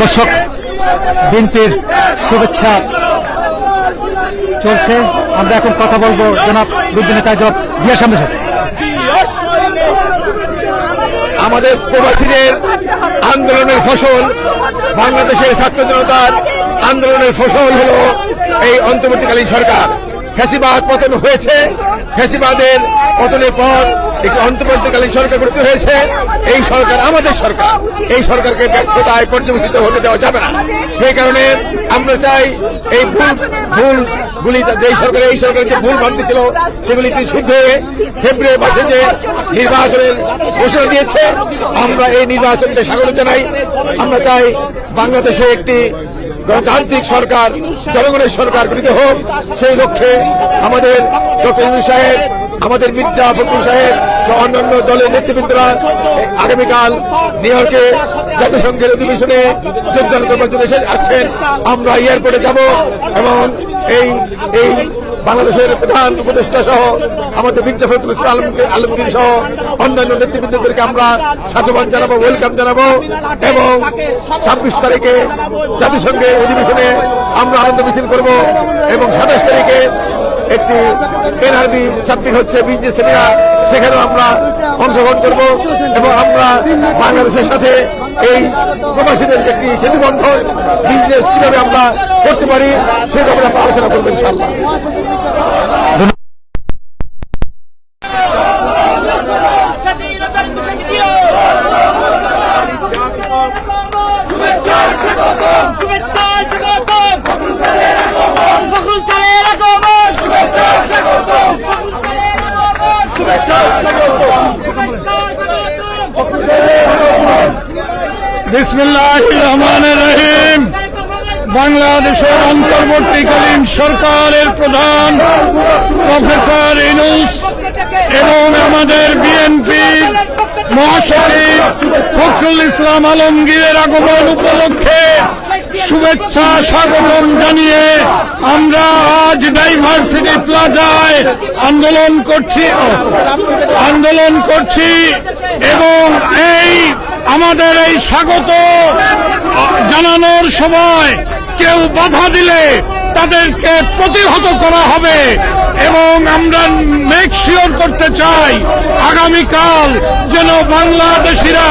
দর্শক, বিএনপির শুভেচ্ছা চলছে। আমরা এখন কথা বলব জনাব বিদ্যুৎ নেতা জনাব দিয়া সামনে আমাদের প্রবাসীদের আন্দোলনের ফসল, বাংলাদেশের ছাত্র জনতার আন্দোলনের ফসল হলো এই অন্তর্বর্তীকালীন সরকার। ফ্যাসিবাদ পতন হয়েছে, ফ্যাসিবাদের পতনের পর একটি অন্তর্বর্তীকালীন সরকার গঠিত হয়েছে। এই সরকার আমাদের সরকার। এই সরকারকে ব্যর্থতায় পর্যবেসিত হতে দেওয়া যাবে না। সেই কারণে আমরা চাই এই ভুল ভুল গুলি যে সরকার এই সরকারের যে ভুল ভ্রান্তি ছিল, সেগুলি শুদ্ধ হয়ে ফেব্রুয়ারি মাসে যে নির্বাচনের ঘোষণা দিয়েছে, আমরা এই নির্বাচনকে স্বাগত জানাই। আমরা চাই বাংলাদেশে একটি গণতান্ত্রিক সরকার, জনগণের সরকার গঠিত হোক। সেই লক্ষ্যে আমাদের ডক্টর সাহেব আমাদের মির্জা ফখরুল সাহেব সহ অন্যান্য দলের নেতৃবৃন্দরা আগামীকাল নিউ ইয়র্কে জাতিসংঘের অধিবেশনে যোগদান করবার জন্য আসছেন। আমরা এয়ারপোর্টে যাব এবং এই এই বাংলাদেশের প্রধান উপদেষ্টা সহ আমাদের মির্জা ফখরুল ইসলাম আলমগীর সহ অন্যান্য নেতৃবৃন্দদেরকে আমরা সাধুবাদ জানাব, ওয়েলকাম জানাব এবং ছাব্বিশ তারিখে জাতিসংঘের অধিবেশনে আমরা আনন্দ মিছিল করব এবং সাতাশ তারিখে একটি এনআরবি সাবমিট হচ্ছে বিজনেস সেমিনার সেখানেও আমরা অংশগ্রহণ করব এবং আমরা বাংলাদেশের সাথে এই প্রবাসীদের একটি সেতু বন্ধন বিজনেস কীভাবে আমরা করতে পারি সে ব্যাপারে আমরা আলোচনা করব ইনশাল্লাহ শুভেচ্ছা স্বাগতম ফখরুল স্যারের আগমন শুভেচ্ছা স্বাগতম ফখরুল স্যারের আগমন শুভেচ্ছা স্বাগতম শুভেচ্ছা স্বাগতম বিসমিল্লাহ রহমান রহিম। বাংলাদেশের অন্তর্বর্তীকালীন সরকারের প্রধান প্রফেসর ইনুস এবং আমাদের বিএনপির মহাসচিব ফখরুল ইসলাম আলমগীরের আগমন উপলক্ষে শুভেচ্ছা, স্বাগতম জানিয়ে আমরা আজ ডাইভার্সিটি প্লাজায় আন্দোলন করছি আন্দোলন করছি এবং এই আমাদের এই স্বাগত জানানোর সময় কেউ বাধা দিলে তাদেরকে প্রতিহত করা হবে এবং আমরা মেক শিওর করতে চাই আগামীকাল যেন বাংলাদেশিরা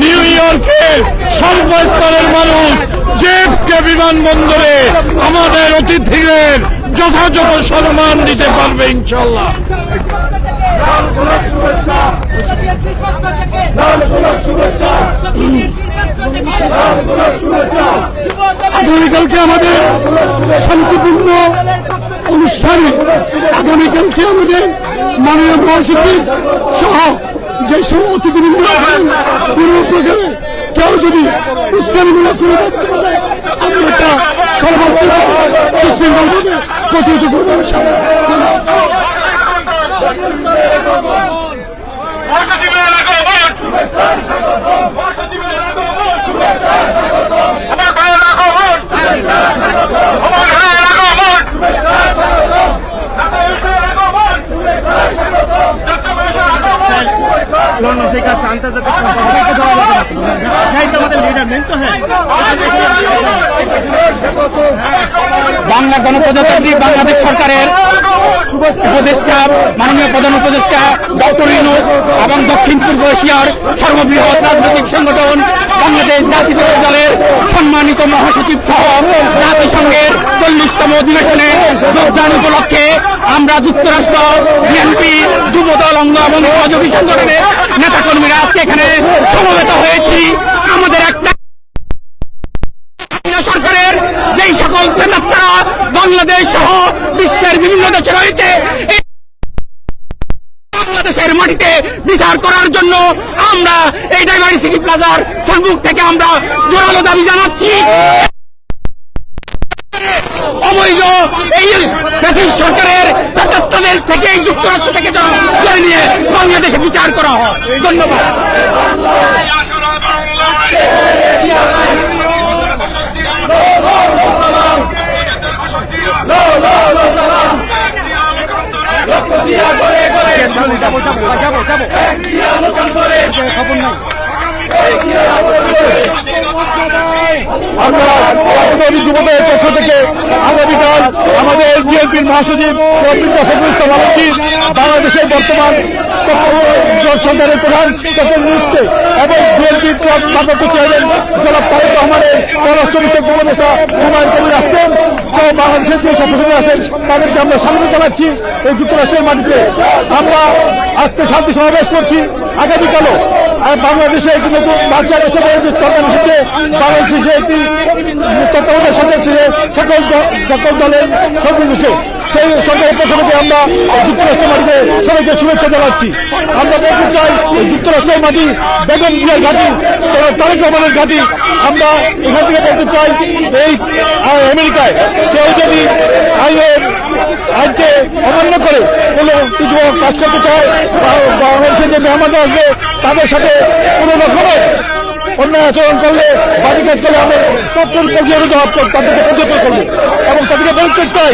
নিউ ইয়র্কের সর্বস্তরের মানুষ জেফকে বিমানবন্দরে আমাদের অতিথিদের যথাযথ সম্মান দিতে পারবে ইনশাল্লাহ আগামীকালকে আমাদের শান্তিপূর্ণ অনুষ্ঠানে আগামীকালকে আমাদের মাননীয় মহাসচিব সহ যেসব অতিথিবৃন্দ আছেন, কোনো প্রকারে কেউ যদি উস্কানিমূলক কোনো বক্তব্য দেয়, আমরা এটা সর্বাত্মকভাবে সুশৃঙ্খলভাবে প্রতিহত করব ইনশাআল্লাহ। শুভেচ্ছা স্বাগতম শুভেচ্ছা স্বাগতম আমার ভাইয়ের আগমন শুভেচ্ছা স্বাগতম আমার ভাইয়ের আগমন শুভেচ্ছা স্বাগতম ঢাকা ইউসের আগমন শুভেচ্ছা স্বাগতম ঢাকা ইউসের আগমন শুভেচ্ছা লন্ডন থেকে আসছে আন্তর্জাতিক সম্পর্ক দেওয়া যাবে না সাহিত্য আমাদের লিডার মেন তো হ্যাঁ বাংলা গণপ্রজাতন্ত্রী বাংলাদেশ সরকারের উপদেষ্টা, মাননীয় প্রধান উপদেষ্টা ডক্টর ইউনুস এবং দক্ষিণ পূর্ব এশিয়ার সর্ববৃহৎ রাজনৈতিক সংগঠন বাংলাদেশ জাতীয় দলের সম্মানিত মহাসচিব সহ জাতিসংঘের চল্লিশতম অধিবেশনে যোগদান উপলক্ষে আমরা যুক্তরাষ্ট্র, বিএনপি, যুবদল, অঙ্গ এবং সহযোগী সংগঠনের নেতাকর্মীরা আজকে এখানে সমবেত প্লাজার সম্মুখ থেকে আমরা জোরালো দাবি জানাচ্ছি। অবৈধ এই ব্রিটিশ সরকারের প্রেতাত্মাদের থেকে এই যুক্তরাষ্ট্র থেকে যেন নিয়ে বাংলাদেশে বিচার করা হয়। ধন্যবাদ। আসুরা বাংলায় আমরা আগামী যুবদের থেকে আগামীকাল আমাদের বিএনপির মহাসচিব মির্জা বাংলাদেশের বর্তমান সরকারের প্রধান তখন নিউজকে এবং বিএনপির ক্লাব ভারপ্রাপ্ত চেয়ারম্যান জনাব তারেক রহমানের পররাষ্ট্র বিষয়ক উপদেষ্টা হুমায়ুন কবির আসছেন, সহ বাংলাদেশের যে সফরসঙ্গে আছেন, তাদেরকে আমরা স্বাগত জানাচ্ছি এই যুক্তরাষ্ট্রের মাটিতে। আমরা আজকে শান্তি সমাবেশ করছি। আগামীকালও আর বাংলাদেশে নতুন বছর পরে যে সরকার এসেছে বাংলাদেশে একটি তত্ত্বাবধায়ক সরকার ছিল, সকল সকল দলের সর্বশেষে সেই সরকারের পক্ষ আমরা যুক্তরাষ্ট্রের মাটিতে সবাইকে শুভেচ্ছা জানাচ্ছি। আমরা বলতে চাই যুক্তরাষ্ট্রের মাটি বেগম জিয়ার ঘাঁটি, তারা তারেক রহমানের ঘাঁটি। আমরা এখান থেকে বলতে চাই, এই আমেরিকায় কেউ যদি আইনের আইনকে অমান্য করে কোনো কিছু কাজ করতে চায় বাংলাদেশে যে মেহমান আসবে, তাদের সাথে কোনো রকমের অন্যায় আচরণ করলে, বাড়ি কাজ করলে আমরা তৎক্ষণ প্রক্রিয়া জবাব করব, তাদেরকে প্রতিহত করব। এবং তাদেরকে বলতে চাই,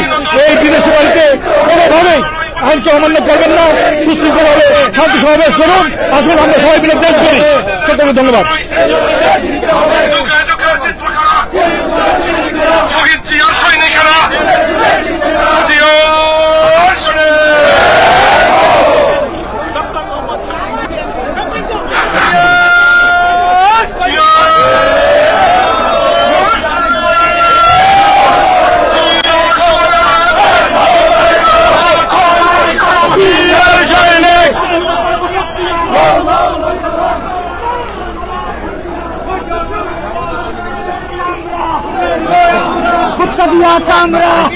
এই বিদেশি বাড়িতে কোনোভাবেই আইনকে অমান্য করবেন না, সুশৃঙ্খলভাবে শান্তি সমাবেশ করুন। আসুন, আমরা সবাই মিলে দেশ করি সকলকে ধন্যবাদ। এখানে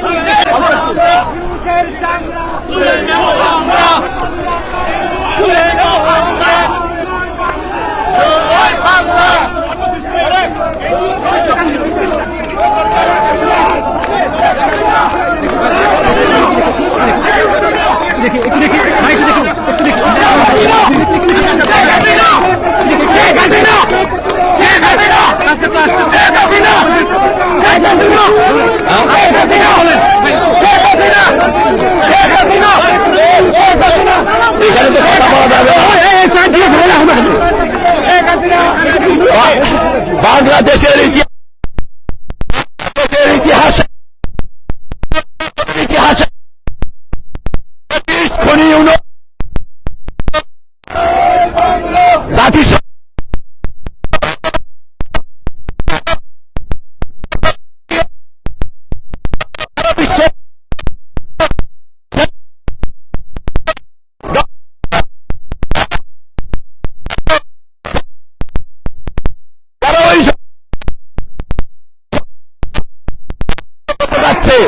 যাচ্ছে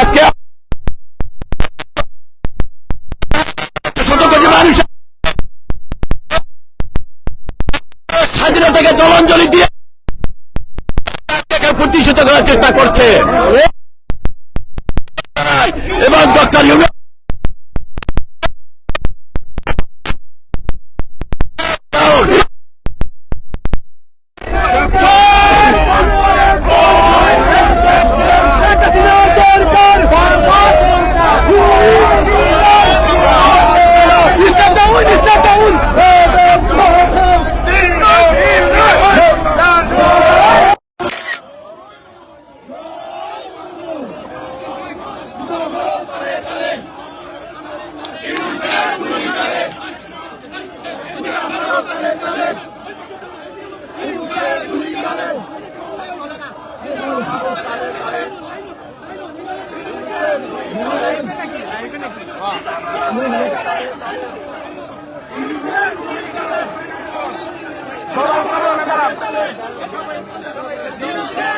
আজকে স্বাধীনতাকে জলাঞ্জলি দিয়ে প্রতিষ্ঠিত করার চেষ্টা করছে। Thank you.